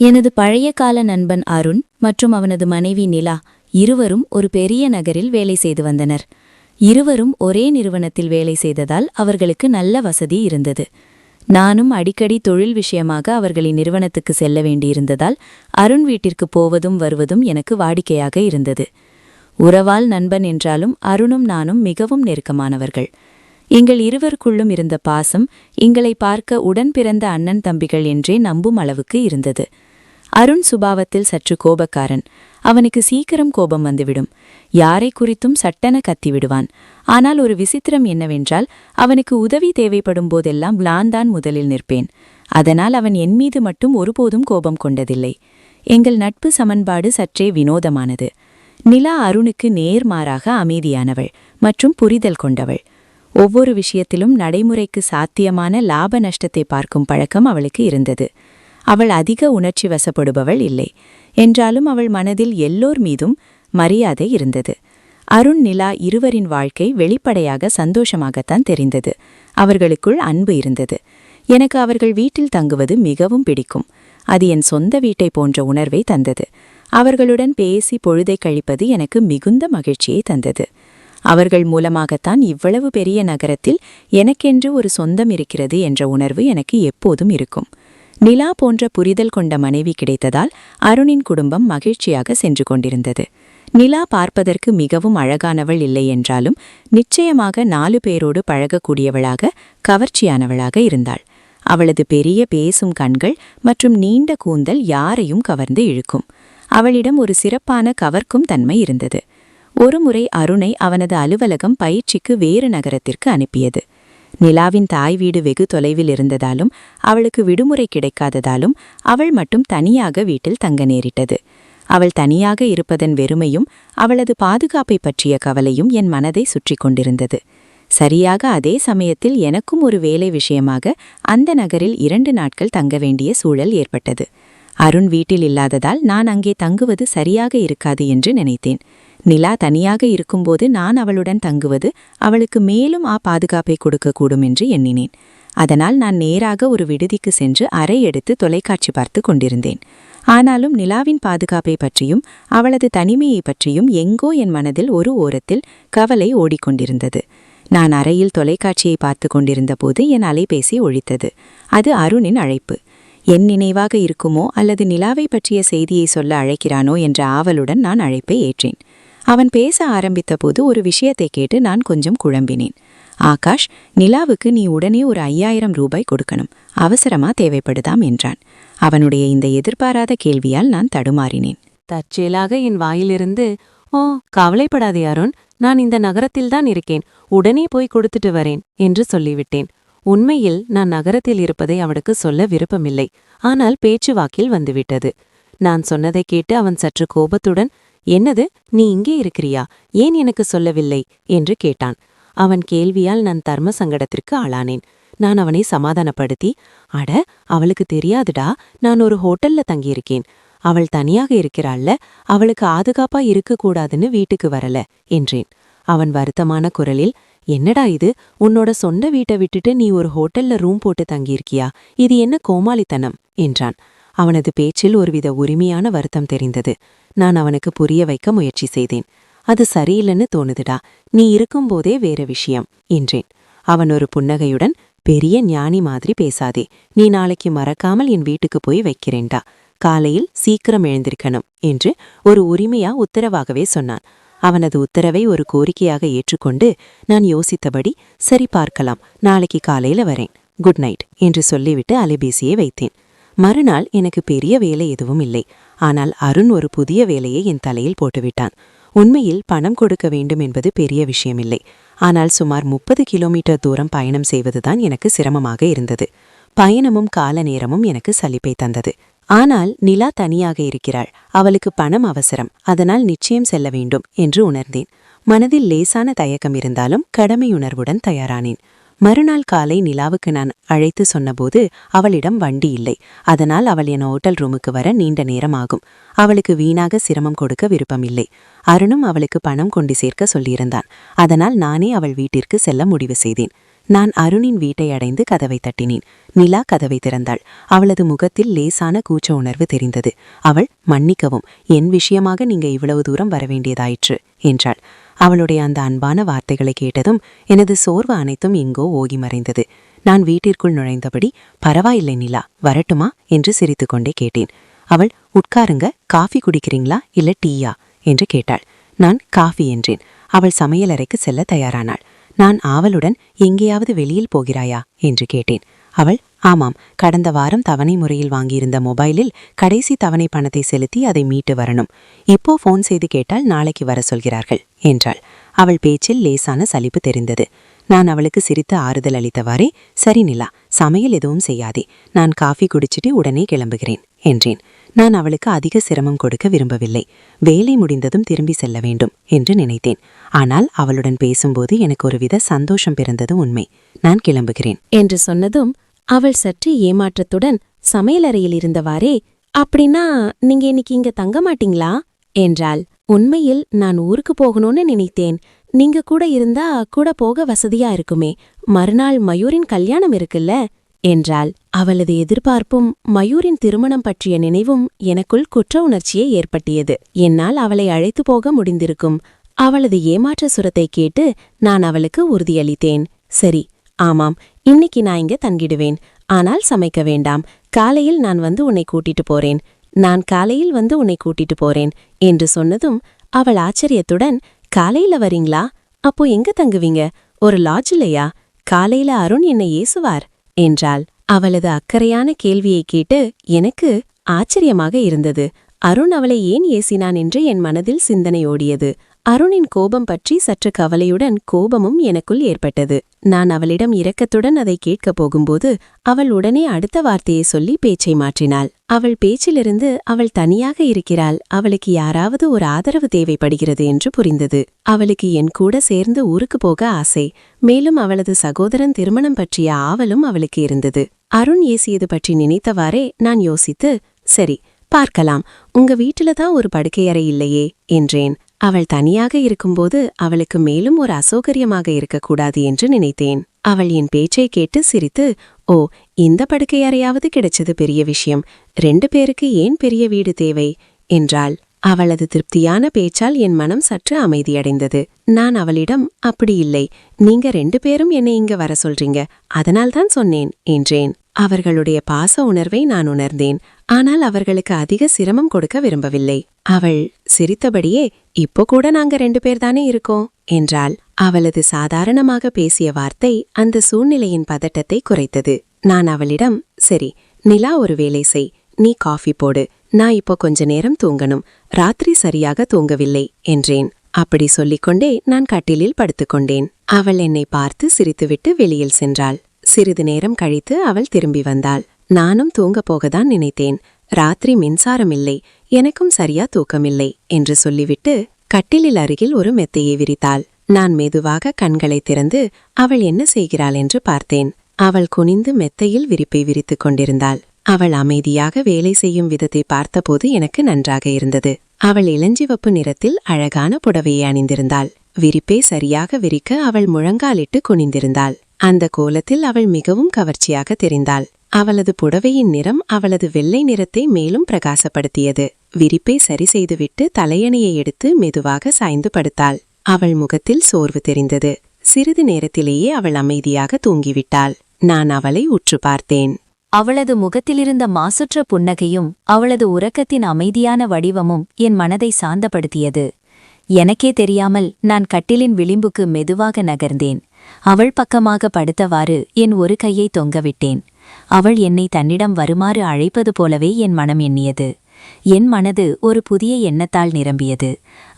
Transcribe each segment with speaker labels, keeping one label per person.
Speaker 1: எனது பழைய கால நண்பன் அருண் மற்றும் அவனது மனைவி நிலா இருவரும் ஒரு பெரிய நகரில் வேலை செய்து வந்தனர். இருவரும் ஒரே நிறுவனத்தில் வேலை செய்ததால் அவர்களுக்கு நல்ல வசதி இருந்தது. நானும் அடிக்கடி தொழில் விஷயமாக அவர்களின் நிறுவனத்துக்கு செல்ல வேண்டியிருந்ததால் அருண் வீட்டிற்கு போவதும் வருவதும் எனக்கு வாடிக்கையாக இருந்தது. உறவால் நண்பன் என்றாலும் அருணும் நானும் மிகவும் நெருக்கமானவர்கள். எங்கள் இருவருக்குள்ளும் இருந்த பாசம் எங்களை பார்க்க உடன் பிறந்த அண்ணன் தம்பிகள் என்றே நம்பும் அளவுக்கு இருந்தது. அருண் சுபாவத்தில் சற்று கோபக்காரன். அவனுக்கு சீக்கிரம் கோபம் வந்துவிடும். யாரை குறித்தும் சட்டென கத்திவிடுவான். ஆனால் ஒரு விசித்திரம் என்னவென்றால் அவனுக்கு உதவி தேவைப்படும் போதெல்லாம் நான் தான் முதலில் நிற்பேன். அதனால் அவன் என் மீது மட்டும் ஒருபோதும் கோபம் கொண்டதில்லை. எங்கள் நட்பு சமன்பாடு சற்றே வினோதமானது. நிலா அருணுக்கு நேர்மாறாக அமைதியானவள் மற்றும் புரிதல் கொண்டவள். ஒவ்வொரு விஷயத்திலும் நடைமுறைக்கு சாத்தியமான லாப நஷ்டத்தை பார்க்கும் பழக்கம் அவளுக்கு இருந்தது. அவள் அதிக உணர்ச்சி வசப்படுபவள் இல்லை. என்றாலும் அவள் மனதில் எல்லோர் மீதும் மரியாதை இருந்தது. அருண் நிலா இருவரின் வாழ்க்கை வெளிப்படையாக சந்தோஷமாகத்தான் தெரிந்தது. அவர்களுக்குள் அன்பு இருந்தது. எனக்கு அவர்கள் வீட்டில் தங்குவது மிகவும் பிடிக்கும். அது என் சொந்த வீட்டை போன்ற உணர்வை தந்தது. அவர்களுடன் பேசி பொழுதை கழிப்பது எனக்கு மிகுந்த மகிழ்ச்சியை தந்தது. அவர்கள் மூலமாகத்தான் இவ்வளவு பெரிய நகரத்தில் எனக்கென்று ஒரு சொந்தம் இருக்கிறது என்ற உணர்வு எனக்கு எப்போதும் இருக்கும். நிலா போன்ற புரிதல் கொண்ட மனைவி கிடைத்ததால் அருணின் குடும்பம் மகிழ்ச்சியாக சென்று கொண்டிருந்தது. நிலா பார்ப்பதற்கு மிகவும் அழகானவள் இல்லை என்றாலும் நிச்சயமாக நாலு பேரோடு பழகக்கூடியவளாக கவர்ச்சியானவளாக இருந்தாள். அவளது பெரிய பேசும் கண்கள் மற்றும் நீண்ட கூந்தல் யாரையும் கவர்ந்து இழுக்கும். அவளிடம் ஒரு சிறப்பான கவர்க்கும் தன்மை இருந்தது. ஒருமுறை அருணை அவனது அலுவலகம் பயிற்சிக்கு வேறு நகரத்திற்கு அனுப்பியது. நிலாவின் தாய் வீடு வெகு தொலைவில் இருந்ததாலும் அவளுக்கு விடுமுறை கிடைக்காததாலும் அவள் மட்டும் தனியாக வீட்டில் தங்க நேரிட்டது. அவள் தனியாக இருப்பதன் வெறுமையும் அவளது பாதுகாப்பை பற்றிய கவலையும் என் மனதை சுற்றி கொண்டிருந்தது. சரியாக அதே சமயத்தில் எனக்கும் ஒரு வேலை விஷயமாக அந்த நகரில் இரண்டு நாட்கள் தங்க வேண்டிய சூழல் ஏற்பட்டது. அருண் வீட்டில் இல்லாததால் நான் அங்கே தங்குவது சரியாக இருக்காது என்று நினைத்தேன். நிலா தனியாக இருக்கும்போது நான் அவளுடன் தங்குவது அவளுக்கு மேலும் ஆ பாதுகாப்பை கொடுக்கக்கூடும் என்று எண்ணினேன். அதனால் நான் நேராக ஒரு விடுதிக்கு சென்று அறை எடுத்து தொலைக்காட்சி பார்த்து கொண்டிருந்தேன். ஆனாலும் நிலாவின் பாதுகாப்பை பற்றியும் அவளது தனிமையை பற்றியும் எங்கோ என் மனதில் ஒரு ஓரத்தில் கவலை ஓடிக்கொண்டிருந்தது. நான் அறையில் தொலைக்காட்சியை பார்த்து கொண்டிருந்த போது என் அலைபேசி ஒழித்தது. அது அருணின் அழைப்பு. என் நினைவாக இருக்குமோ அல்லது நிலாவை பற்றிய செய்தியை சொல்ல அழைக்கிறானோ என்ற ஆவலுடன் நான் அழைப்பை ஏற்றேன். அவன் பேச ஆரம்பித்தபோது ஒரு விஷயத்தை கேட்டு நான் கொஞ்சம் குழம்பினேன். ஆகாஷ் நிலாவுக்கு நீ உடனே ஒரு ஐயாயிரம் ரூபாய் கொடுக்கணும். அவசரமா தேவைப்படுதாம் என்றான். அவனுடைய இந்த எதிர்பாராத கேள்வியால் நான் தடுமாறினேன்.
Speaker 2: தற்செயலாக என் வாயிலிருந்து ஓ கவலைப்படாதே அருண். நான் இந்த நகரத்தில்தான் இருக்கேன். உடனே போய் கொடுத்துட்டு வரேன் என்று சொல்லிவிட்டேன். உண்மையில் நான் நகரத்தில் இருப்பதை அவனுக்கு சொல்ல விருப்பமில்லை. ஆனால் பேச்சுவாக்கில் வந்துவிட்டது. நான் சொன்னதை கேட்டு அவன் சற்று கோபத்துடன் என்னது நீ இங்கே இருக்கிறியா? ஏன் எனக்கு சொல்லவில்லை? என்று கேட்டான். அவன் கேள்வியால் நான் தர்ம சங்கடத்திற்கு ஆளானேன். நான் அவனை சமாதானப்படுத்தி அட அவளுக்கு தெரியாதுடா நான் ஒரு ஹோட்டல்ல தங்கியிருக்கேன். அவள் தனியாக இருக்கிறாள்ல அவளுக்கு ஆதுகாப்பா இருக்கக்கூடாதுன்னு வீட்டுக்கு வரல என்றேன். அவன் வருத்தமான குரலில் என்னடா இது? உன்னோட சொந்த வீட்டை விட்டுட்டு நீ ஒரு ஹோட்டல்ல ரூம் போட்டு தங்கியிருக்கியா? இது என்ன கோமாளித்தனம்? என்றான். அவனது பேச்சில் ஒருவித உரிமையான வருத்தம் தெரிந்தது. நான் அவனுக்கு புரிய வைக்க முயற்சி செய்தேன். அது சரியில்லைன்னு தோணுதுடா. நீ இருக்கும்போதே வேற விஷயம் என்றேன். அவன் ஒரு புன்னகையுடன் பெரிய ஞானி மாதிரி பேசாதே. நீ நாளைக்கு மறக்காமல் என் வீட்டுக்கு போய் வைக்கிறேன்டா. காலையில் சீக்கிரம் எழுந்திருக்கணும் என்று ஒரு உரிமையா உத்தரவாகவே சொன்னான். அவனது உத்தரவை ஒரு கோரிக்கையாக ஏற்றுக்கொண்டு நான் யோசித்தபடி சரி பார்க்கலாம். நாளைக்கு காலையில வரேன். குட் நைட் என்று சொல்லிவிட்டு அலைபேசியை வைத்தேன். மறுநாள் எனக்கு பெரிய வேலை எதுவும் இல்லை. ஆனால் அருண் ஒரு புதிய வேலையை என் தலையில் போட்டுவிட்டான். உண்மையில் பணம் கொடுக்க வேண்டும் என்பது பெரிய விஷயமில்லை. ஆனால் சுமார் முப்பது கிலோமீட்டர் தூரம் பயணம் செய்வதுதான் எனக்கு சிரமமாக இருந்தது. பயணமும் கால நேரமும் எனக்கு சலிப்பை தந்தது. ஆனால் நிலா தனியாக இருக்கிறாள். அவளுக்கு பணம் அவசரம். அதனால் நிச்சயம் செல்ல வேண்டும் என்று உணர்ந்தேன். மனதில் லேசான தயக்கம் இருந்தாலும் கடமையுணர்வுடன் தயாரானேன். மறுநாள் காலை நிலாவுக்கு நான் அழைத்து சொன்னபோது அவளிடம் வண்டி இல்லை. அதனால் அவள் என் ஹோட்டல் ரூமுக்கு வர நீண்ட நேரம் ஆகும் அவளுக்கு வீணாக சிரமம் கொடுக்க விருப்பமில்லை. அருணும் அவளுக்கு பணம் கொண்டு சேர்க்க சொல்லியிருந்தான். அதனால் நானே அவள் வீட்டிற்கு செல்ல முடிவு செய்தேன். நான் அருணின் வீட்டை அடைந்து கதவை தட்டினேன். நிலா கதவை திறந்தாள். அவளது முகத்தில் லேசான கூச்ச உணர்வு தெரிந்தது. அவள் மன்னிக்கவும் என் விஷயமாக நீங்க இவ்வளவு தூரம் வரவேண்டியதாயிற்று என்றாள். அவளுடைய அந்த அன்பான வார்த்தைகளை கேட்டதும் எனது சோர்வு அனைத்தும் எங்கோ ஓகி மறைந்தது. நான் வீட்டிற்குள் நுழைந்தபடி பரவாயில்லை நிலா வரட்டுமா? என்று சிரித்துக்கொண்டே கேட்டேன். அவள் உட்காருங்க காஃபி குடிக்கிறீங்களா இல்ல டீயா? என்று கேட்டாள். நான் காஃபி என்றேன். அவள் சமையலறைக்கு செல்ல தயாரானாள். நான் ஆவலுடன் எங்கேயாவது வெளியில் போகிறாயா? என்று கேட்டேன். அவள் ஆமாம் கடந்த வாரம் தவணை முறையில் வாங்கியிருந்த மொபைலில் கடைசி தவணை பணத்தை செலுத்தி அதை மீட்டு வரணும். இப்போ ஃபோன் செய்து கேட்டால் நாளைக்கு வர சொல்கிறார்கள் என்றாள். அவள் பேச்சில் லேசான சலிப்பு தெரிந்தது. நான் அவளுக்கு சிரித்து ஆறுதல் அளித்தவாறே சரி நிலா சமையல் எதுவும் செய்யாதே நான் காஃபி குடிச்சிட்டு உடனே கிளம்புகிறேன் என்றேன். நான் அவளுக்கு அதிக சிரமம் கொடுக்க விரும்பவில்லை. வேலை முடிந்ததும் திரும்பி செல்ல வேண்டும் என்று நினைத்தேன். ஆனால் அவளுடன் பேசும்போது எனக்கு ஒருவித சந்தோஷம் பிறந்தது உண்மை. நான் கிளம்புகிறேன்
Speaker 3: என்று சொன்னதும் அவள் சற்று ஏமாற்றத்துடன் சமையலறையில் இருந்தவாறே அப்படின்னா நீங்க இன்னைக்கு இங்க தங்க மாட்டீங்களா? என்றாள். உண்மையில் நான் ஊருக்கு போகணும்னு நினைத்தேன். நீங்க கூட இருந்தா கூட போக வசதியா இருக்குமே. மறுநாள் மயூரின் கல்யாணம் இருக்குல்ல? என்றாள். அவளது எதிர்பார்ப்பும் மயூரின் திருமணம் பற்றிய நினைவும் எனக்குள் குற்ற உணர்ச்சியை ஏற்பட்டியது. என்னால் அவளை அழைத்து போக முடிந்திருக்கும். அவளது ஏமாற்ற சுரத்தை கேட்டு நான் அவளுக்கு உறுதியளித்தேன். சரி ஆமாம். இன்னைக்கு நான் இங்க தங்கிடுவேன். ஆனால் சமைக்க வேண்டாம். காலையில் நான் வந்து உன்னை கூட்டிட்டு போறேன். நான் காலையில் வந்து உன்னை கூட்டிட்டு போறேன் என்று சொன்னதும் அவள் ஆச்சரியத்துடன் காலையில வரீங்களா? அப்போ எங்க தங்குவீங்க? ஒரு லாட்ஜிலையா காலையில அருண் என்னை ஏசுவார் என்றாள். அவளது அக்கறையான கேள்வியை கேட்டு எனக்கு ஆச்சரியமாக இருந்தது. அருண் அவளை ஏன் ஏசினான் என்று என் மனதில் சிந்தனை ஓடியது அருணின் கோபம் பற்றி சற்று கவலையுடன் கோபமும் எனக்குள் ஏற்பட்டது. நான் அவளிடம் இரக்கத்துடன் அதை கேட்கப் போகும்போது அவள் உடனே அடுத்த வார்த்தையை சொல்லி பேச்சை மாற்றினாள். அவள் பேச்சிலிருந்து அவள் தனியாக இருக்கிறாள். அவளுக்கு யாராவது ஒரு ஆதரவு தேவைப்படுகிறது என்று புரிந்தது. அவளுக்கு என் கூட சேர்ந்து ஊருக்கு போக ஆசை. மேலும் அவளது சகோதரன் திருமணம் பற்றிய ஆவலும் அவளுக்கு இருந்தது. அருண் ஏசியது பற்றி நினைத்தவாறே நான் யோசித்து சரி பார்க்கலாம். உங்க வீட்டுல தான் ஒரு படுக்கையறை இல்லையே என்றேன். அவள் தனியாக இருக்கும்போது அவளுக்கு மேலும் ஒரு அசௌகரியமாக இருக்கக்கூடாது என்று நினைத்தேன். அவள் என் பேச்சை கேட்டு சிரித்து ஓ இந்த படுக்கையறையாவது கிடைச்சது பெரிய விஷயம். ரெண்டு பேருக்கு ஏன் பெரிய வீடு தேவை? என்றாள். அவளது திருப்தியான பேச்சால் என் மனம் சற்று அமைதியடைந்தது. நான் அவளிடம் அப்படி இல்லை. நீங்க ரெண்டு பேரும் என்னை இங்க வர சொல்றீங்க. அதனால்தான் சொன்னேன் என்றேன். அவர்களுடைய பாச உணர்வை நான் உணர்ந்தேன். ஆனால் அவர்களுக்கு அதிக சிரமம் கொடுக்க விரும்பவில்லை. அவள் சிரித்தபடியே இப்போ கூட நாங்க ரெண்டு பேர்தானே இருக்கோம் என்றாள். அவளது சாதாரணமாக பேசிய வார்த்தை அந்த சூழ்நிலையின் பதட்டத்தை குறைத்தது. நான் அவளிடம் சரி நிலா ஒரு வேலை செய். நீ காஃபி போடு. நான் இப்போ கொஞ்ச நேரம் தூங்கணும். ராத்திரி சரியாக தூங்கவில்லை என்றேன். அப்படி சொல்லிக்கொண்டே நான் கட்டிலில் படுத்துக்கொண்டேன். அவள் என்னை பார்த்து சிரித்துவிட்டு வெளியில் சென்றாள். சிறிது நேரம் கழித்து அவள் திரும்பி வந்தாள். நானும் தூங்கப் போகத்தான் நினைத்தேன். ராத்திரி மின்சாரம் இல்லை எனக்கும் சரியா தூக்கமில்லை என்று சொல்லிவிட்டு கட்டிலில் அருகில் ஒரு மெத்தையை விரித்தாள். நான் மெதுவாக கண்களை திறந்து அவள் என்ன செய்கிறாள்? என்று பார்த்தேன். அவள் குனிந்து மெத்தையில் விரிப்பை விரித்துக் கொண்டிருந்தாள். அவள் அமைதியாக வேலை செய்யும் விதத்தை பார்த்தபோது எனக்கு நன்றாக இருந்தது. அவள் இளஞ்சிவப்பு நிறத்தில் அழகான புடவையை அணிந்திருந்தாள். விரிப்பே சரியாக விரிக்க அவள் முழங்காலிட்டு குனிந்திருந்தாள். அந்த கோலத்தில் அவள் மிகவும் கவர்ச்சியாக தெரிந்தாள். அவளது புடவையின் நிறம் அவளது வெள்ளை நிறத்தை மேலும் பிரகாசப்படுத்தியது. விரிப்பை சரி செய்துவிட்டு தலையணையை எடுத்து மெதுவாக சாய்ந்து படுத்தாள். அவள் முகத்தில் சோர்வு தெரிந்தது. சிறிது நேரத்திலேயே அவள் அமைதியாக தூங்கிவிட்டாள். நான் அவளை உற்று பார்த்தேன்.
Speaker 1: அவளது முகத்திலிருந்த மாசுற்ற புன்னகையும் அவளது உறக்கத்தின் அமைதியான வடிவமும் என் மனதை சாந்தப்படுத்தியது. எனக்கே தெரியாமல் நான் கட்டிலின் விளிம்புக்கு மெதுவாக நகர்ந்தேன். அவள் பக்கமாக படுத்தவாறு என் ஒரு கையை தொங்கவிட்டேன். அவள் என்னை தன்னிடம் வருமாறு அழைப்பது போலவே என் மனம் எண்ணியது. என் மனது ஒரு புதிய எண்ணத்தால் நிரம்பியது.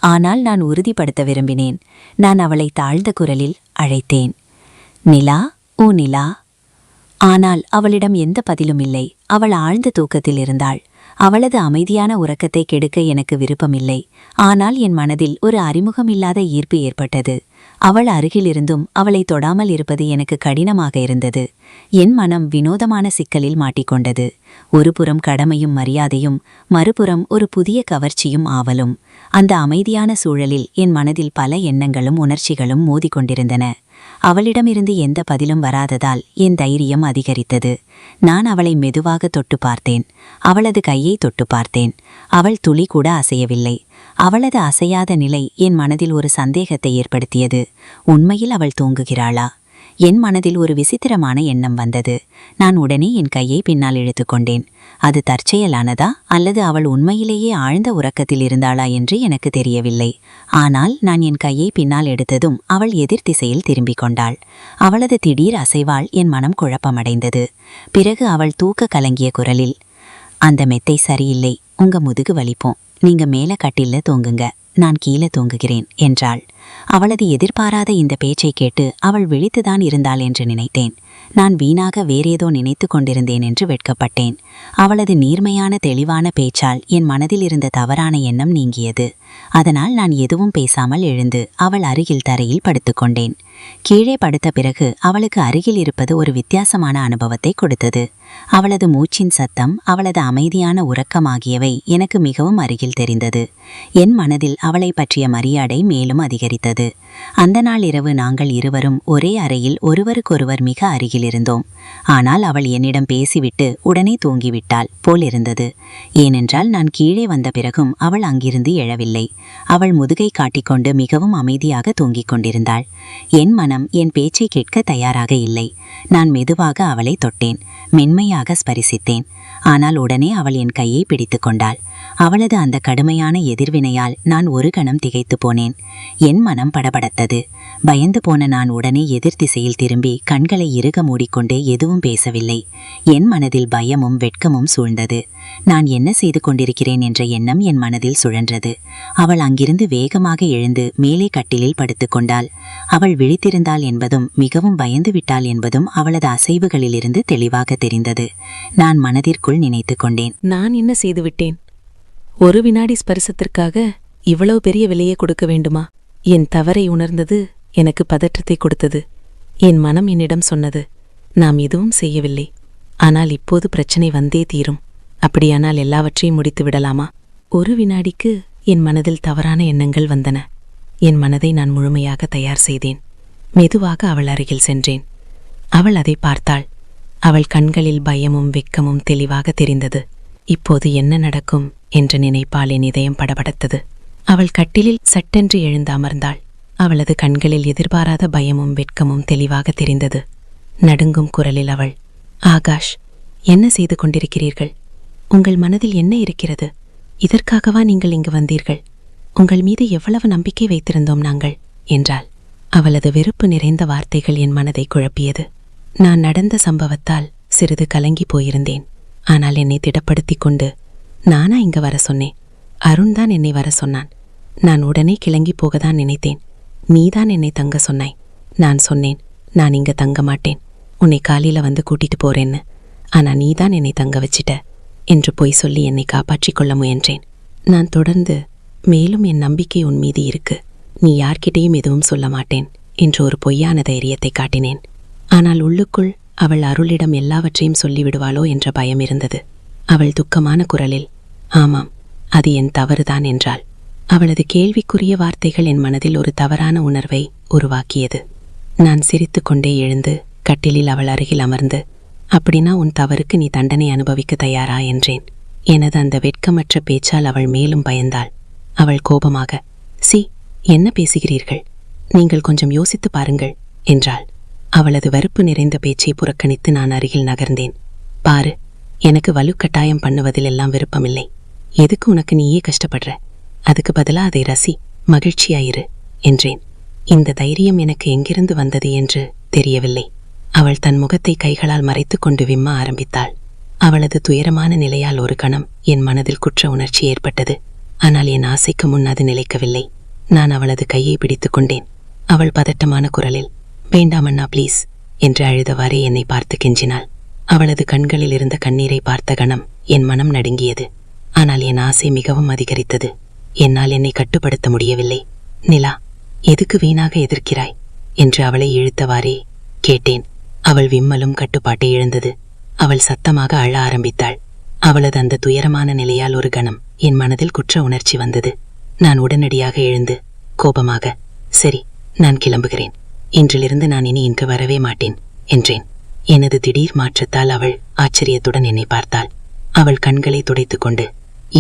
Speaker 1: ஆனால் நான் உறுதிப்படுத்த விரும்பினேன். நான் அவளை தாழ்ந்த குரலில் அழைத்தேன். நிலா ஓ நிலா. ஆனால் அவளிடம் எந்த பதிலும் இல்லை. அவள் ஆழ்ந்த தூக்கத்தில் இருந்தாள். அவளது அமைதியான உறக்கத்தை கெடுக்க எனக்கு விருப்பமில்லை. ஆனால் என் மனதில் ஒரு அறிமுகமில்லாத ஈர்ப்பு ஏற்பட்டது. அவள் அருகிலிருந்தும் அவளை தொடாமல் இருப்பது எனக்கு கடினமாக இருந்தது. என் மனம் வினோதமான சிக்கலில் மாட்டிக்கொண்டது. ஒருபுறம் கடமையும் மரியாதையும் மறுபுறம் ஒரு புதிய கவர்ச்சியும் ஆவலும். அந்த அமைதியான சூழலில் என் மனதில் பல எண்ணங்களும் உணர்ச்சிகளும் மோதிக்கொண்டிருந்தன.
Speaker 4: அவளிடமிருந்து எந்த பதிலும் வராததால் என் தைரியம் அதிகரித்தது. நான் அவளை மெதுவாக தொட்டு பார்த்தேன். அவளது கையை தொட்டு பார்த்தேன். அவள் துளி கூட அசையவில்லை. அவளது அசையாத நிலை என் மனதில் ஒரு சந்தேகத்தை ஏற்படுத்தியது. உண்மையில் அவள் தூங்குகிறாளா? என் மனதில் ஒரு விசித்திரமான எண்ணம் வந்தது. நான் உடனே என் கையை பின்னால் இழுத்துக்கொண்டேன் அது தற்செயலானதா அல்லது அவள் உண்மையிலேயே ஆழ்ந்த உறக்கத்தில் இருந்தாளா என்று எனக்கு தெரியவில்லை. ஆனால் நான் என் கையை பின்னால் எடுத்ததும் அவள் எதிர் திசையில் திரும்பிக் கொண்டாள். அவளது திடீர் அசைவால் என் மனம் குழப்பமடைந்தது. பிறகு அவள் தூக்க கலங்கிய குரலில் அந்த மெத்தை சரியில்லை. உங்க முதுகு வலிப்போம். நீங்க மேல கட்டில்ல தூங்குங்க. நான் கீழே தூங்குகிறேன் என்றாள். அவளது எதிர்பாராத இந்த பேச்சை கேட்டு அவள் விழித்துதான் இருந்தாள் என்று நினைத்தேன். நான் வீணாக வேறேதோ நினைத்து கொண்டிருந்தேன் என்று வெட்கப்பட்டேன். அவளது நீர்மையான தெளிவான பேச்சால் என் மனதில் இருந்த தவறான எண்ணம் நீங்கியது. அதனால் நான் எதுவும் பேசாமல் எழுந்து அவள் அருகில் தரையில் படுத்துக்கொண்டேன் கீழே படுத்த பிறகு அவளுக்கு அருகில் இருப்பது ஒரு வித்தியாசமான அனுபவத்தை கொடுத்தது. அவளது மூச்சின் சத்தம் அவளது அமைதியான உறக்கம் ஆகியவை எனக்கு மிகவும் அருகில் தெரிந்தது. என் மனதில் அவளை பற்றிய மரியாதை மேலும் அதிகரித்தது. அந்த நாள் இரவு நாங்கள் இருவரும் ஒரே அறையில் ஒருவருக்கொருவர் மிக அருகில் இருந்தோம். ஆனால் அவள் என்னிடம் பேசிவிட்டு உடனே தூங்கிவிட்டாள் போலிருந்தது ஏனென்றால் நான் கீழே வந்த பிறகும் அவள் அங்கிருந்து எழவில்லை. அவள் முதுகை காட்டிக்கொண்டு மிகவும் அமைதியாக தூங்கிக் கொண்டிருந்தாள். என் மனம் என் பேச்சை கேட்க தயாராக இல்லை. நான் மெதுவாக அவளை தொட்டேன். மென்மையாக ஸ்பரிசித்தேன். ஆனால் உடனே அவள் என் கையை பிடித்து கொண்டாள். அவளது அந்த கடுமையான எதிர்வினையால் நான் ஒரு கணம் திகைத்து போனேன். என் மனம் படபடத்தது. பயந்து போன நான் உடனே எதிர் திசையில் திரும்பி கண்களை இறுக மூடிக்கொண்டே எதுவும் பேசவில்லை. என் மனதில் பயமும் வெட்கமும் சூழ்ந்தது. நான் என்ன செய்து கொண்டிருக்கிறேன் என்ற எண்ணம் என் மனதில் சுழன்றது. அவள் அங்கிருந்து வேகமாக எழுந்து மேலே கட்டிலில் படுத்துக்கொண்டாள் அவள் விழித்திருந்தாள் என்பதும் மிகவும் பயந்து விட்டாள் என்பதும் அவளது அசைவுகளிலிருந்து தெளிவாக தெரிந்தது. நான் மனதிற்குள் நினைத்துக் கொண்டேன்.
Speaker 2: நான் என்ன செய்துவிட்டேன் ஒரு வினாடி ஸ்பரிசத்திற்காக இவ்வளவு பெரிய விலையை கொடுக்க வேண்டுமா? என் தவறை உணர்ந்தது எனக்கு பதற்றத்தை கொடுத்தது. என் மனம் என்னிடம் சொன்னது நாம் எதுவும் செய்யவில்லை. ஆனால் இப்போது பிரச்சனை வந்தே தீரும். அப்படியானால் எல்லாவற்றையும் முடித்து விடலாமா? ஒரு வினாடிக்கு என் மனதில் தவறான எண்ணங்கள் வந்தன. என் மனதை நான் முழுமையாக தயார் செய்தேன். மெதுவாக அவள் அருகில் சென்றேன். அவள் அதை பார்த்தாள். அவள் கண்களில் பயமும் வெக்கமும் தெளிவாக தெரிந்தது. இப்போது என்ன நடக்கும்? என்று நினைப்பால் என் இதயம் படபடத்தது. அவள் கட்டிலில் சட்டென்று எழுந்து அமர்ந்தாள். அவளது கண்களில் எதிர்பாராத பயமும் வெட்கமும் தெளிவாக தெரிந்தது. நடுங்கும் குரலில் அவள் ஆகாஷ் என்ன செய்து கொண்டிருக்கிறீர்கள்? உங்கள் மனதில் என்ன இருக்கிறது? இதற்காகவா நீங்கள் இங்கு வந்தீர்கள்? உங்கள் மீது எவ்வளவு நம்பிக்கை வைத்திருந்தோம் நாங்கள்? என்றாள். அவளது வெறுப்பு நிறைந்த வார்த்தைகள் என் மனதை குழப்பியது. நான் நடந்த சம்பவத்தால் சிறிது கலங்கி போயிருந்தேன். ஆனால் என்னை திடப்படுத்திக் கொண்டு நானா இங்க வர சொன்னேன். அருண் தான் என்னை வர சொன்னான். நான் உடனே கிளங்கி தான் நினைத்தேன். நீதான் என்னை தங்க சொன்னாய். நான் சொன்னேன் நான் இங்க தங்க மாட்டேன். உன்னை காலையில வந்து கூட்டிட்டு போறேன்னு. ஆனா நீதான் என்னை தங்க வச்சிட்ட என்று பொய் சொல்லி என்னை காப்பாற்றிக் கொள்ள முயன்றேன். நான் தொடர்ந்து மேலும் என் நம்பிக்கை உன் மீது இருக்கு. நீ யார்கிட்டையும் எதுவும் சொல்ல மாட்டேன் என்று ஒரு பொய்யான தைரியத்தை காட்டினேன். ஆனால் உள்ளுக்குள் அவள் அருளிடம் எல்லாவற்றையும் சொல்லிவிடுவாளோ என்ற பயம் இருந்தது. அவள் துக்கமான குரலில் ஆமாம் அது என் தவறுதான் என்றாள். அவளது கேள்விக்குரிய வார்த்தைகள் என் மனதில் ஒரு தவறான உணர்வை உருவாக்கியது. நான் சிரித்துக்கொண்டே எழுந்து கட்டிலில் அவள் அருகில் அமர்ந்து அப்படின்னா உன் தவறுக்கு நீ தண்டனை அனுபவிக்க தயாரா? என்றேன். எனது அந்த வெட்கமற்ற பேச்சால் அவள் மேலும் பயந்தாள். அவள் கோபமாக சி என்ன பேசுகிறீர்கள்? நீங்கள் கொஞ்சம் யோசித்து பாருங்கள் என்றாள். அவளது வெறுப்பு நிறைந்த பேச்சை புறக்கணித்து நான் அருகில் நகர்ந்தேன். பாரு எனக்கு வலுக்கட்டாயம் பண்ணுவதில் எல்லாம் விருப்பமில்லை. எதுக்கு உனக்கு நீயே கஷ்டப்படுற? அதுக்கு பதிலா அதை ரசி மகிழ்ச்சியாயிரு என்றேன். இந்த தைரியம் எனக்கு எங்கிருந்து வந்தது என்று தெரியவில்லை. அவள் தன் முகத்தை கைகளால் மறைத்துக் கொண்டு விம்ம ஆரம்பித்தாள். அவளது துயரமான நிலையால் ஒரு கணம் என் மனதில் குற்ற உணர்ச்சி ஏற்பட்டது. ஆனால் என் ஆசைக்கு முன் அது நிலைக்கவில்லை. நான் அவளது கையை பிடித்துக் கொண்டேன். அவள் பதட்டமான குரலில் வேண்டாம் அண்ணா ப்ளீஸ் என்று அழுதவாறே என்னை பார்த்து கெஞ்சினாள். அவளது கண்களில் இருந்த கண்ணீரை பார்த்த கணம் என் மனம் நடுங்கியது. ஆனால் என் ஆசை மிகவும் அதிகரித்தது. என்னால் என்னை கட்டுப்படுத்த முடியவில்லை. நிலா எதுக்கு வீணாக எதிர்க்கிறாய்? என்று அவளை இழுத்தவாறே கேட்டேன். அவள் விம்மலும் கட்டுப்பாட்டை இழந்தது. அவள் சத்தமாக அழ ஆரம்பித்தாள். அவளது அந்த துயரமான நிலையால் ஒரு கணம் என் மனதில் குற்ற உணர்ச்சி வந்தது. நான் உடனடியாக எழுந்து கோபமாக சரி நான் கிளம்புகிறேன். இன்றிலிருந்து நான் இனி இங்கு வரவே மாட்டேன் என்றேன். எனது திடீர் மாற்றத்தால் அவள் ஆச்சரியத்துடன் என்னை பார்த்தாள். அவள் கண்களை துடைத்துக் கொண்டு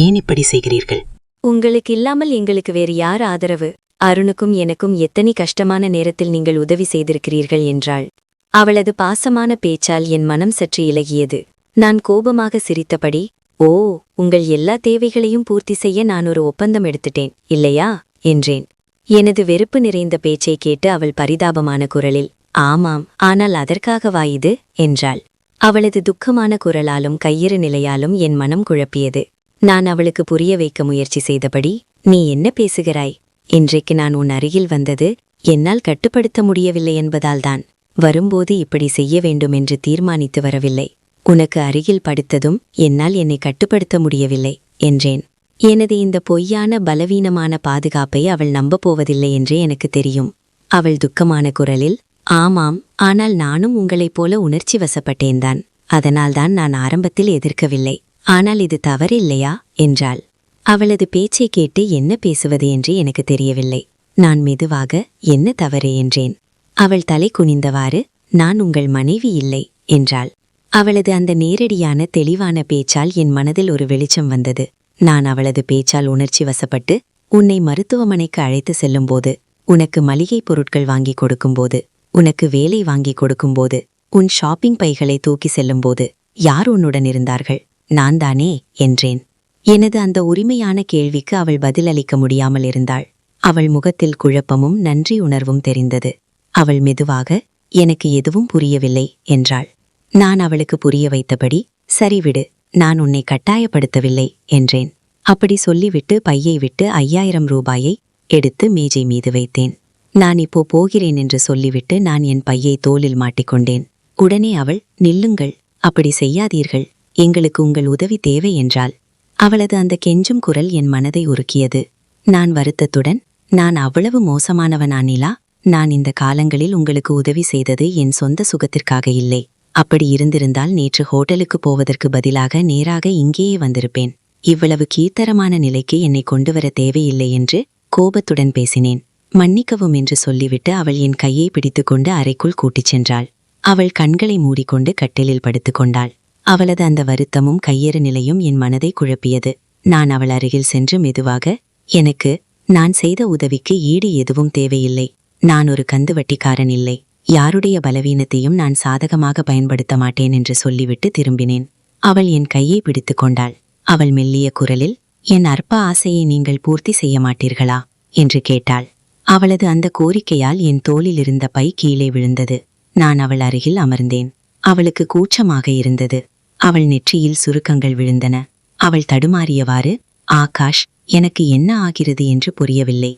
Speaker 2: ஏன் இப்படி செய்கிறீர்கள்?
Speaker 4: உங்களுக்கு இல்லாமல் எங்களுக்கு வேறு யார் ஆதரவு? அருணுக்கும் எனக்கும் எத்தனை கஷ்டமான நேரத்தில் நீங்கள் உதவி செய்திருக்கிறீர்கள்? என்றாள். அவளது பாசமான பேச்சால் என் மனம் சற்று இலகியது. நான் கோபமாக சிரித்தபடி ஓ உங்கள் எல்லா தேவைகளையும் பூர்த்தி செய்ய நான் ஒரு ஒப்பந்தம் எடுத்துட்டேன் இல்லையா? என்றேன். எனது வெறுப்பு நிறைந்த பேச்சை கேட்டு அவள் பரிதாபமான குரலில் ஆமாம் ஆனால் அதற்காகவா இது? என்றாள். அவளது துக்கமான குரலாலும் கையிறு நிலையாலும் என் மனம் குழப்பியது. நான் அவளுக்கு புரிய வைக்க முயற்சி செய்தபடி நீ என்ன பேசுகிறாய்? இன்றைக்கு நான் உன் அருகில் வந்தது என்னால் கட்டுப்படுத்த முடியவில்லை என்பதால்தான் வரும்போது இப்படி செய்ய வேண்டும் என்று தீர்மானித்து வரவில்லை. உனக்கு அருகில் படுத்ததும் என்னால் என்னை கட்டுப்படுத்த முடியவில்லை என்றேன். எனது இந்த பொய்யான பலவீனமான பாதுகாப்பை அவள் நம்பப் போவதில்லை என்று எனக்கு தெரியும். அவள் துக்கமான குரலில் ஆமாம் ஆனால் நானும் உங்களைப் போல உணர்ச்சி வசப்பட்டேன்தான். அதனால்தான் நான் ஆரம்பத்தில் எதிர்க்கவில்லை. ஆனால் இது தவறில்லையா? என்றாள். அவளது பேச்சை கேட்டு என்ன பேசுவது என்று எனக்கு தெரியவில்லை. நான் மெதுவாக என்ன தவறு என்றேன். அவள் தலை குனிந்தவாறு நான் உங்கள் மனைவி இல்லை என்றாள். அவளது அந்த நேரடியான தெளிவான பேச்சால் என் மனதில் ஒரு வெளிச்சம் வந்தது. நான் அவளது பேச்சால் உணர்ச்சி வசப்பட்டு உன்னை மருத்துவமனைக்கு அழைத்து செல்லும்போது உனக்கு மளிகைப் பொருட்கள் வாங்கி கொடுக்கும்போது உனக்கு வேலை வாங்கி கொடுக்கும்போது உன் ஷாப்பிங் பைகளை தூக்கி செல்லும்போது யார் உன்னுடன் இருந்தார்கள்? நான் தானே என்றேன். எனது அந்த உரிமையான கேள்விக்கு அவள் பதிலளிக்க முடியாமல் இருந்தாள். அவள் முகத்தில் குழப்பமும் நன்றி உணர்வும் தெரிந்தது. அவள் மெதுவாக எனக்கு எதுவும் புரியவில்லை என்றாள். நான் அவளுக்கு புரிய வைத்தபடி சரிவிடு நான் உன்னை கட்டாயப்படுத்தவில்லை என்றேன். அப்படி சொல்லிவிட்டு பையை விட்டு ஐயாயிரம் ரூபாயை எடுத்து மேஜை மீது வைத்தேன். நான் இப்போ போகிறேன் என்று சொல்லிவிட்டு நான் என் பையை தோளில் மாட்டிக்கொண்டேன். உடனே அவள் நில்லுங்கள் அப்படி செய்யாதீர்கள். எங்களுக்கு உங்கள் உதவி தேவை என்றாள். அவளது அந்த கெஞ்சும் குரல் என் மனதை உருக்கியது. நான் வருத்தத்துடன் நான் அவ்வளவு மோசமானவனானிலா நான் இந்த காலங்களில் உங்களுக்கு உதவி செய்தது என் சொந்த சுகத்திற்காக இல்லை. அப்படி இருந்திருந்தால் நேற்று ஹோட்டலுக்கு போவதற்கு பதிலாக நேராக இங்கேயே வந்திருப்பேன். இவ்வளவு கீர்த்தரமான நிலைக்கு என்னை கொண்டுவர தேவையில்லை என்று கோபத்துடன் பேசினேன். மன்னிக்கவும் என்று சொல்லிவிட்டு அவள் என் கையை பிடித்துக்கொண்டு அறைக்குள் கூட்டிச் சென்றாள். அவள் கண்களை மூடிக்கொண்டு கட்டிலில் படுத்துக்கொண்டாள் அவளது அந்த வருத்தமும் கையறு நிலையும் என் மனதை குழப்பியது. நான் அவள் அருகில் சென்று மெதுவாக எனக்கு நான் செய்த உதவிக்கு ஈடு எதுவும் தேவையில்லை. நான் ஒரு கந்து வட்டிக்காரன் இல்லை. யாருடைய பலவீனத்தையும் நான் சாதகமாக பயன்படுத்த மாட்டேன் என்று சொல்லிவிட்டு திரும்பினேன். அவள் என் கையை பிடித்துக் கொண்டாள். அவள் மெல்லிய குரலில் என் அற்ப ஆசையை நீங்கள் பூர்த்தி செய்ய மாட்டீர்களா? என்று கேட்டாள். அவளது அந்த கோரிக்கையால் என் தோளில் இருந்த பை கீழே விழுந்தது. நான் அவள் அருகில் அமர்ந்தேன். அவளுக்கு கூச்சமாக இருந்தது. அவள் நெற்றியில் சுருக்கங்கள் விழுந்தன. அவள் தடுமாறியவாறு ஆகாஷ் எனக்கு என்ன ஆகிறது என்று புரியவில்லை.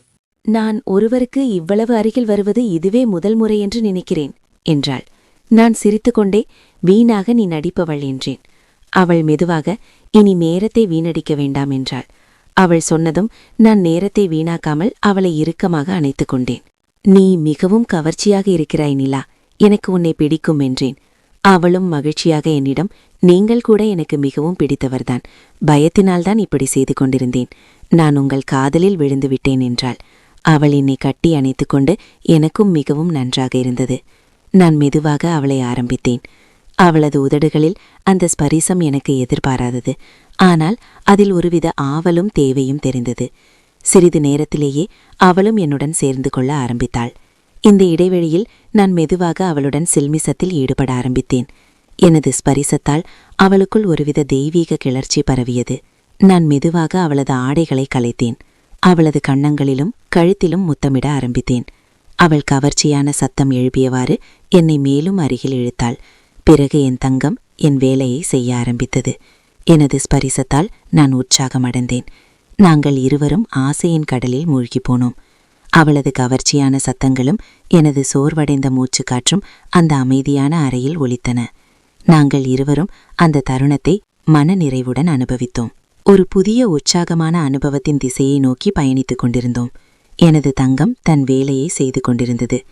Speaker 1: நான் ஒருவருக்கு இவ்வளவு அருகில் வருவது இதுவே முதல் முறை என்று நினைக்கிறேன் என்றாள். நான் சிரித்துக்கொண்டே வீணாக நீ நடிப்பவள் என்றேன். அவள் மெதுவாக இனி நேரத்தை வீணடிக்க வேண்டாம் என்றாள். அவள் சொன்னதும் நான் நேரத்தை வீணாக்காமல் அவளை இறுக்கமாக அணைத்து கொண்டேன். நீ மிகவும் கவர்ச்சியாக இருக்கிறாய் நிலா. எனக்கு உன்னை பிடிக்கும் என்றேன். அவளும் மகிழ்ச்சியாக என்னிடம் நீங்கள் கூட எனக்கு மிகவும் பிடித்தவர்தான். பயத்தினால்தான் இப்படி செய்து கொண்டிருந்தேன். நான் உங்கள் காதலில் விழுந்து விட்டேன் என்றாள். அவள் என்னை கட்டி அணைத்துக்கொண்டு எனக்கும் மிகவும் நன்றாக இருந்தது. நான் மெதுவாக அவளை ஆரம்பித்தேன். அவளது உதடுகளில் அந்த ஸ்பரிசம் எனக்கு எதிர்பாராதது. ஆனால் அதில் ஒருவித ஆவலும் தேவையும் தெரிந்தது. சிறிது நேரத்திலேயே அவளும் என்னுடன் சேர்ந்து கொள்ள ஆரம்பித்தாள். இந்த இடைவெளியில் நான் மெதுவாக அவளுடன் சில்மிசத்தில் ஈடுபட ஆரம்பித்தேன். எனது ஸ்பரிசத்தால் அவளுக்குள் ஒருவித தெய்வீக கிளர்ச்சி பரவியது. நான் மெதுவாக அவளது ஆடைகளை கலைத்தேன். அவளது கன்னங்களிலும் கழுத்திலும் முத்தமிட ஆரம்பித்தேன். அவள் கவர்ச்சியான சத்தம் எழுப்பியவாறு என்னை மேலும் அருகில் இழுத்தாள். பிறகு என் தங்கம் என் வேலையை செய்ய ஆரம்பித்தது. எனது ஸ்பரிசத்தால் நான் உற்சாகமடைந்தேன். நாங்கள் இருவரும் ஆசையின் கடலில் மூழ்கிப் போனோம். அவளது கவர்ச்சியான சத்தங்களும் எனது சோர்வடைந்த மூச்சு காற்றும் அந்த அமைதியான அறையில் ஒலித்தன. நாங்கள் இருவரும் அந்த தருணத்தை மன நிறைவுடன் அனுபவித்தோம். ஒரு புதிய உற்சாகமான அனுபவத்தின் திசையை நோக்கி பயணித்துக் கொண்டிருந்தோம். எனது தங்கம் தன் வேலையை செய்து கொண்டிருந்தது.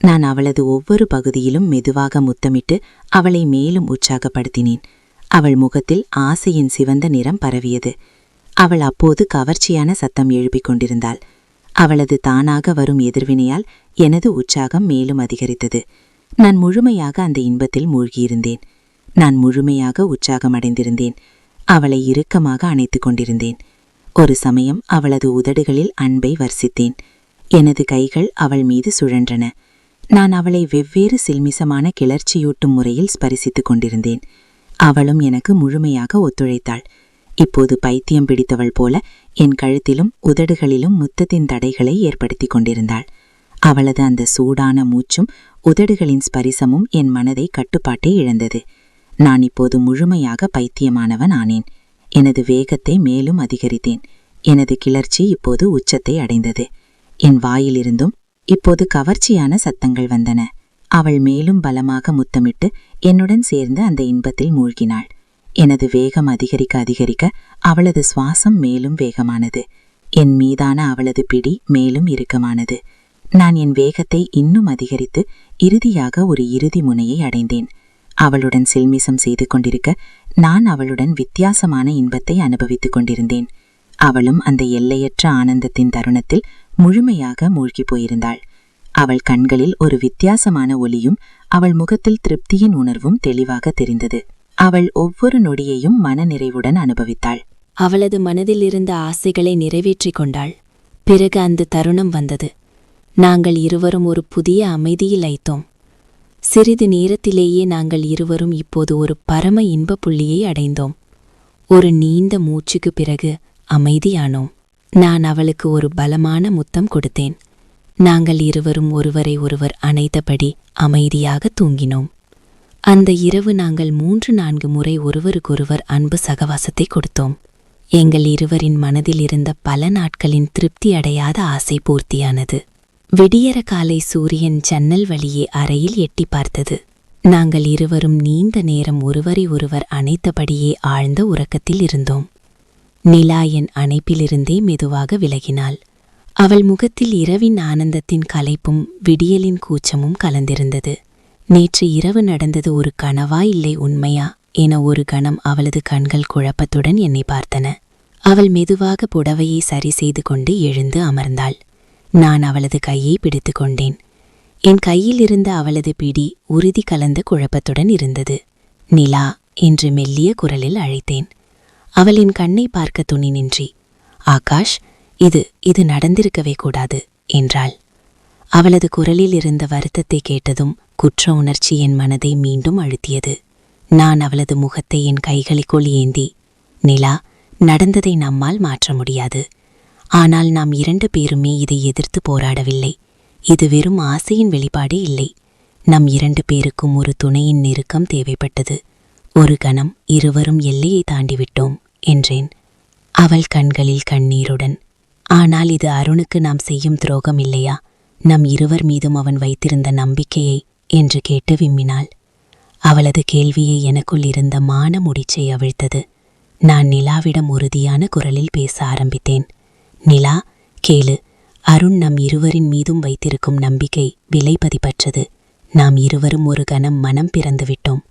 Speaker 1: நான் அவளது ஒவ்வொரு பகுதியிலும் மெதுவாக முத்தமிட்டு அவளை மேலும் உற்சாகப்படுத்தினேன். அவள் முகத்தில் ஆசையின் சிவந்த நிறம் பரவியது. அவள் அப்போது கவர்ச்சியான சத்தம் எழுப்பிக் கொண்டிருந்தாள்.
Speaker 5: அவளது தானாக வரும் எதிர்வினையால் எனது உற்சாகம் மேலும் அதிகரித்தது. நான் முழுமையாக அந்த இன்பத்தில் மூழ்கியிருந்தேன். நான் முழுமையாக உற்சாகமடைந்திருந்தேன். அவளை இறுக்கமாக அணைத்துக் கொண்டிருந்தேன். ஒரு சமயம் அவளது உதடுகளில் அன்பை வர்சித்தேன். எனது கைகள் அவள் மீது சுழன்றன. நான் அவளை வெவ்வேறு சில்மிசமான கிளர்ச்சியூட்டும் முறையில் ஸ்பரிசித்துக் கொண்டிருந்தேன். அவளும் எனக்கு முழுமையாக ஒத்துழைத்தாள். இப்போது பைத்தியம் பிடித்தவள் போல என் கழுத்திலும் உதடுகளிலும் முத்தத்தின் தடைகளை ஏற்படுத்திக் கொண்டிருந்தாள். அவளது அந்த சூடான மூச்சும் உதடுகளின் ஸ்பரிசமும் என் மனதை கட்டுப்பாட்டை இழந்தது. நான் இப்போது முழுமையாக பைத்தியமானவன் ஆனேன். எனது வேகத்தை மேலும் அதிகரித்தேன். எனது கிளர்ச்சி இப்போது உச்சத்தை அடைந்தது. என் வாயிலிருந்தும் இப்போது கவர்ச்சியான சத்தங்கள் வந்தன. அவள் மேலும் பலமாக முத்தமிட்டு என்னுடன் சேர்ந்து அந்த இன்பத்தில் மூழ்கினாள். எனது வேகம் அதிகரிக்க அதிகரிக்க அவளது சுவாசம் மேலும் வேகமானது. என் மீதான அவளது பிடி மேலும் இறுக்கமானது. நான் என் வேகத்தை இன்னும் அதிகரித்து இறுதியாக ஒரு இறுதி முனையை அடைந்தேன். அவளுடன் சில்மிசம் செய்து கொண்டிருக்க நான் அவளுடன் வித்தியாசமான இன்பத்தை அனுபவித்துக் கொண்டிருந்தேன். அவளும் அந்த எல்லையற்ற ஆனந்தத்தின் தருணத்தில் முழுமையாக மூழ்கிப் போயிருந்தாள். அவள் கண்களில் ஒரு வித்தியாசமான ஒளியும் அவள் முகத்தில் திருப்தியின் உணர்வும் தெளிவாக தெரிந்தது. அவள் ஒவ்வொரு நொடியையும் மனநிறைவுடன் அனுபவித்தாள்.
Speaker 4: அவளது மனதில் இருந்த ஆசைகளை நிறைவேற்றிக் கொண்டாள். பிறகு அந்த தருணம் வந்தது. நாங்கள் இருவரும் ஒரு புதிய அமைதியில் ஐத்தோம். சிறிது நேரத்திலேயே நாங்கள் இருவரும் இப்போது ஒரு பரம இன்பப் புள்ளியை அடைந்தோம். ஒரு நீண்ட மூச்சுக்கு பிறகு அமைதியானோம். நான் அவளுக்கு ஒரு பலமான முத்தம் கொடுத்தேன். நாங்கள் இருவரும் ஒருவரை ஒருவர் அணைத்தபடி அமைதியாக தூங்கினோம். அந்த இரவு நாங்கள் மூன்று நான்கு முறை ஒருவருக்கொருவர் அன்பு சகவாசத்தை கொடுத்தோம். எங்கள் இருவரின் மனதில் இருந்த பல நாட்களின் திருப்தி அடையாத ஆசை பூர்த்தியானது. விடியற காலை சூரியன் ஜன்னல் வழியே அறையில் எட்டி பார்த்தது. நாங்கள் இருவரும் நீண்ட நேரம் ஒருவரை ஒருவர் அணைத்தபடியே ஆழ்ந்த உறக்கத்தில் இருந்தோம். நிலா என் அணைப்பிலிருந்தே மெதுவாக விலகினாள். அவள் முகத்தில் இரவின் ஆனந்தத்தின் கலைப்பும் விடியலின் கூச்சமும் கலந்திருந்தது. நேற்று இரவு நடந்தது ஒரு கனவா இல்லை உண்மையா என ஒரு கணம் அவளது கண்கள் குழப்பத்துடன் என்னை பார்த்தன. அவள் மெதுவாக புடவையை சரி செய்து கொண்டு எழுந்து அமர்ந்தாள். நான் அவளது கையை பிடித்து கொண்டேன். என் கையில் இருந்த அவளது பிடி உறுதி கலந்த குழப்பத்துடன் இருந்தது. நிலா என்று மெல்லிய குரலில் அழைத்தேன். அவளின் கண்ணை பார்க்க துணி நின்றி ஆகாஷ் இது இது நடந்திருக்கவே கூடாது என்றாள். அவளது குரலில் இருந்த வருத்தத்தை கேட்டதும் குற்ற உணர்ச்சி என் மனதை மீண்டும் அழுத்தியது. நான் அவளது முகத்தை என் கைகளுக்குள் ஏந்தி நிலா நடந்ததை நம்மால் மாற்ற முடியாது. ஆனால் நாம் இரண்டு பேருமே இதை எதிர்த்து போராடவில்லை. இது வெறும் ஆசையின் வெளிப்பாடு இல்லை. நம் இரண்டு பேருக்கும் ஒரு துணையின் நெருக்கம் தேவைப்பட்டது. ஒரு கணம் இருவரும் எல்லையை தாண்டிவிட்டோம் என்றேன். அவள் கண்களில் கண்ணீருடன் ஆனால் இது அருணுக்கு நாம் செய்யும் துரோகம் இல்லையா? நம் இருவர் மீதும் அவன் வைத்திருந்த நம்பிக்கையை என்று கேட்டு விம்மினாள். அவளது கேள்வியை எனக்குள் இருந்த மான முடிச்சை அவிழ்த்தது. நான் நிலாவிடம் உறுதியான குரலில் பேச ஆரம்பித்தேன். நிலா கேளு. அருண் நம் இருவரின் மீதும் வைத்திருக்கும் நம்பிக்கை விலைபதிப்பற்றது நாம் இருவரும் ஒரு கணம் மனம் பிறந்துவிட்டோம்.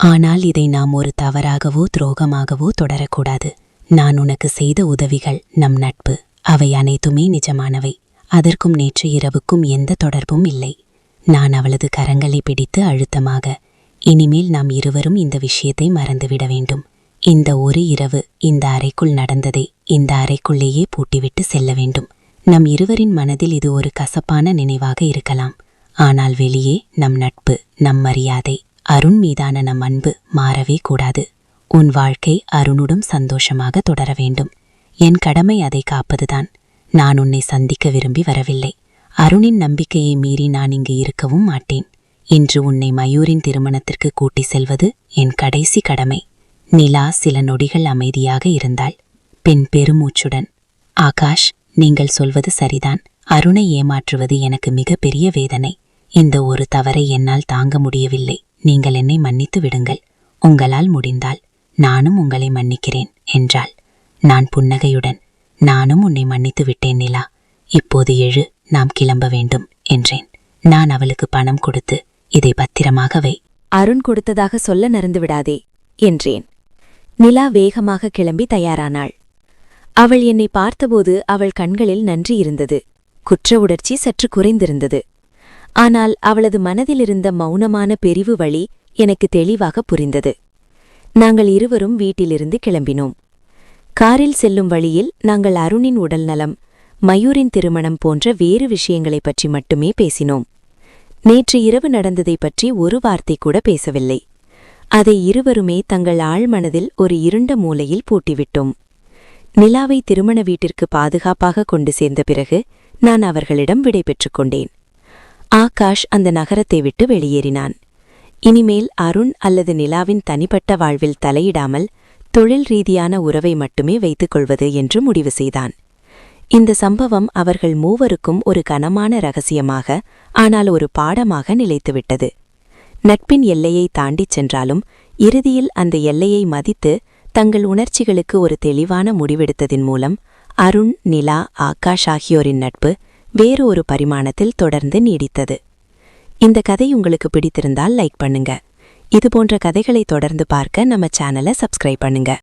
Speaker 4: ஆனால் இதை நாம் ஒரு தவறாகவோ துரோகமாகவோ தொடரக்கூடாது. நான் உனக்கு செய்த உதவிகள் நம் நட்பு அவை அனைத்துமே நிஜமானவை. அதற்கும் நேற்று இரவுக்கும் எந்த தொடர்பும் இல்லை. நான் அவளது கரங்களை பிடித்து அழுத்தமாக இனிமேல் நாம் இருவரும் இந்த விஷயத்தை மறந்துவிட வேண்டும். இந்த ஒரு இரவு இந்த அறைக்குள் நடந்ததை இந்த அறைக்குள்ளேயே பூட்டிவிட்டு செல்ல வேண்டும். நம் இருவரின் மனதில் இது ஒரு கசப்பான நினைவாக இருக்கலாம். ஆனால் வெளியே நம் நட்பு நம் மரியாதை அருண் மீதான நம் அன்பு மாறவே கூடாது. உன் வாழ்க்கை அருணுடன் சந்தோஷமாக தொடர வேண்டும். என் கடமை அதை காப்பதுதான். நான் உன்னை சந்திக்க விரும்பி வரவில்லை. அருணின் நம்பிக்கையை மீறி நான் இங்கு இருக்கவும் மாட்டேன். இன்று உன்னை மயூரின் திருமணத்திற்கு கூட்டி செல்வது என் கடைசி கடமை. நிலா சில நொடிகள் அமைதியாக இருந்தாள். பின் பெருமூச்சுடன் ஆகாஷ் நீங்கள் சொல்வது சரிதான். அருணை ஏமாற்றுவது எனக்கு மிகப்பெரிய வேதனை. இந்த ஒரு தவறை என்னால் தாங்க முடியவில்லை. நீங்கள் என்னை மன்னித்து விடுங்கள். உங்களால் முடிந்தால் நானும் உங்களை மன்னிக்கிறேன் என்றாள். நான் புன்னகையுடன் நானும் உன்னை மன்னித்து விட்டேன் நிலா. இப்போது எழு நாம் கிளம்ப வேண்டும் என்றேன். நான் அவளுக்கு பணம் கொடுத்து இதை பத்திரமாக வை.
Speaker 1: அருண் கொடுத்ததாக சொல்ல நறந்து விடாதே என்றேன். நிலா வேகமாக கிளம்பி தயாரானாள். அவள் என்னை பார்த்தபோது அவள் கண்களில் நன்றி இருந்தது. குற்ற உணர்ச்சி சற்று குறைந்திருந்தது. ஆனால் அவளது மனதிலிருந்த மௌனமான பிரிவு வழி எனக்கு தெளிவாக புரிந்தது. நாங்கள் இருவரும் வீட்டிலிருந்து கிளம்பினோம். காரில் செல்லும் வழியில் நாங்கள் அருணின் உடல்நலம் மயூரின் திருமணம் போன்ற வேறு விஷயங்களைப் பற்றி மட்டுமே பேசினோம். நேற்று இரவு நடந்ததைப் பற்றி ஒரு வார்த்தை கூட பேசவில்லை. அதை இருவருமே தங்கள் ஆழ்மனதில் ஒரு இருண்ட மூலையில் பூட்டிவிட்டோம். நிலாவை திருமண வீட்டிற்கு பாதுகாப்பாக கொண்டு சேர்ந்த பிறகு நான் அவர்களிடம் விடை கொண்டேன். ஆகாஷ் அந்த நகரத்தை விட்டு வெளியேறினான். இனிமேல் அருண் அல்லது நிலாவின் தனிப்பட்ட வாழ்வில் தலையிடாமல் தொழில் ரீதியான உறவை மட்டுமே வைத்துக் கொள்வது என்று முடிவு செய்தான். இந்த சம்பவம் அவர்கள் மூவருக்கும் ஒரு கனமான ரகசியமாக ஆனால் ஒரு பாடமாக நிலைத்துவிட்டது. நட்பின் எல்லையை தாண்டிச் சென்றாலும் இறுதியில் அந்த எல்லையை மதித்து தங்கள் உணர்ச்சிகளுக்கு ஒரு தெளிவான முடிவெடுத்ததின் மூலம் அருண் நிலா ஆகாஷ் ஆகியோரின் நட்பு வேறு ஒரு பரிமாணத்தில் தொடர்ந்து நீடித்தது. இந்த கதை உங்களுக்கு பிடித்திருந்தால் லைக் பண்ணுங்க. இதுபோன்ற கதைகளை தொடர்ந்து பார்க்க நம்ம சேனலை சப்ஸ்கிரைப் பண்ணுங்க.